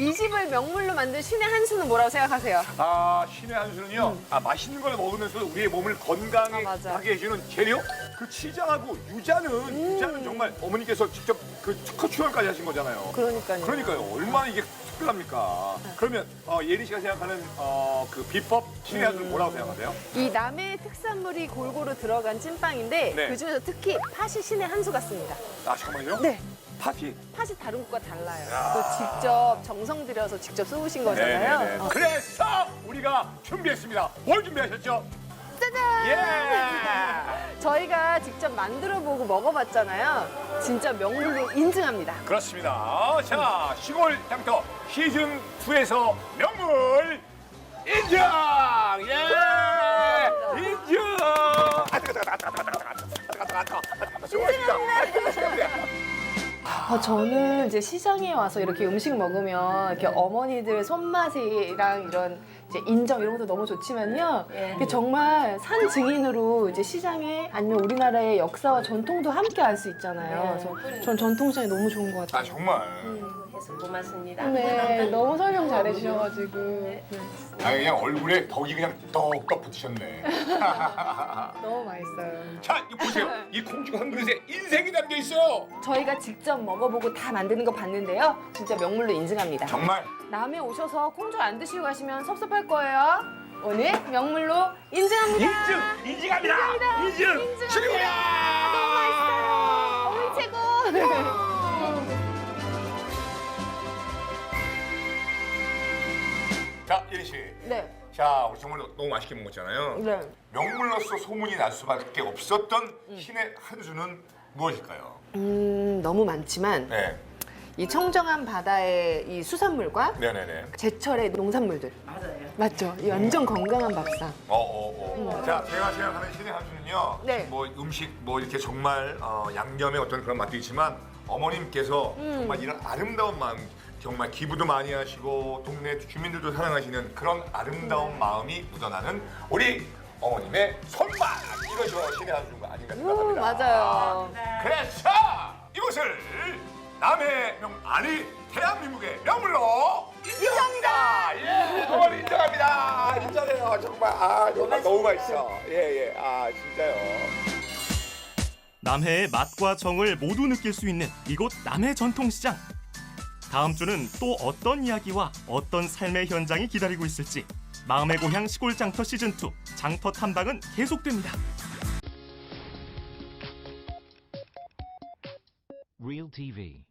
이 집을 명물로 만든 신의 한 수는 뭐라고 생각하세요? 아 신의 한 수는요. 아 맛있는 걸 먹으면서 우리의 몸을 건강하게 아. 하게 해주는 재료. 그 치장하고 유자는 음. 유자는 정말 어머니께서 직접 그 특허 출원까지 하신 거잖아요. 그러니까요. 그러니까요. 얼마나 이게 특별합니까? 그러면 어, 예리 씨가 생각하는 어, 그 비법 신의 한 수는 뭐라고 생각하세요? 이 남해 특산물이 골고루 들어간 찐빵인데 네. 그 중에서 특히 팥이 신의 한 수 같습니다. 아 잠깐만요. 네. 파티. 팥이 다른 곳과 달라요. 또 직접 정성 들여서 직접 쏘으신 거잖아요. 어. 그래서 우리가 준비했습니다. 뭘 준비하셨죠? 짜잔! 예! 저희가 직접 만들어 보고 먹어봤잖아요. 진짜 명물로 인증합니다. 그렇습니다. 자, 시골 향토 시즌 2에서 명물 인정! 예! 어, 저는 이제 시장에 와서 이렇게 음식 먹으면 이렇게 어머니들 손맛이랑 이런 이제 인정 이런 것도 너무 좋지만요. 이게 정말 산 증인으로 이제 시장에 아니면 우리나라의 역사와 전통도 함께 알 수 있잖아요. 그래서 전 전통 시장이 너무 좋은 것 아, 같아요. 정말. 해서 고맙습니다. 네, 너무 설명 잘해주셔가지고. 네, 아, 그냥 얼굴에 덕이 그냥 떡떡 붙으셨네. 너무 맛있어요. 자, 이거 보세요. 이 공주 한 그릇에 인생이 담겨 있어요. 저희가 직접 먹어 보고 다 만드는 거 봤는데요. 진짜 명물로 인증합니다. 정말. 남해 오셔서 콩줄 안 드시고 가시면 섭섭할 거예요. 오늘 명물로 인증합니다. 인증! 인증합니다! 인증! 인증합니다. 축하합니다! 너무 맛있어요. 어머니 최고. 자, 예리 씨. 네, 자, 우리 정말 너무 맛있게 먹었잖아요. 네. 명물로서 소문이 날 수밖에 없었던 신의 한 수는 무엇일까요? 음, 너무 많지만 네, 이 청정한 바다의 이 수산물과 네네네. 제철의 농산물들 맞아요. 맞죠? 이 완전 건강한 밥상. 어, 어, 어. 자, 제가 생각하는 신의 한 수는요. 네. 뭐 음식 뭐 이렇게 정말 어, 양념의 어떤 그런 맛도 있지만 어머님께서 음. 정말 이런 아름다운 마음. 정말 기부도 많이 하시고 동네 주민들도 사랑하시는 그런 아름다운 네. 마음이 묻어나는 우리 어머님의 손맛 이거죠 신의 한 수가 아닌가 음, 생각합니다. 맞아요. 그래서 이곳을 남의 명 아니 대한민국의 명물로 인정합니다. 예, 어머니 인정합니다. 인정해요. 정말 아 정말 너무 맛있어. 예 예. 아 진짜요. 남해의 맛과 정을 모두 느낄 수 있는 이곳 남해 전통시장. 다음 주는 또 어떤 이야기와 어떤 삶의 현장이 기다리고 있을지 마음의 고향 시골 장터 시즌 2 장터 탐방은 계속됩니다. Real TV.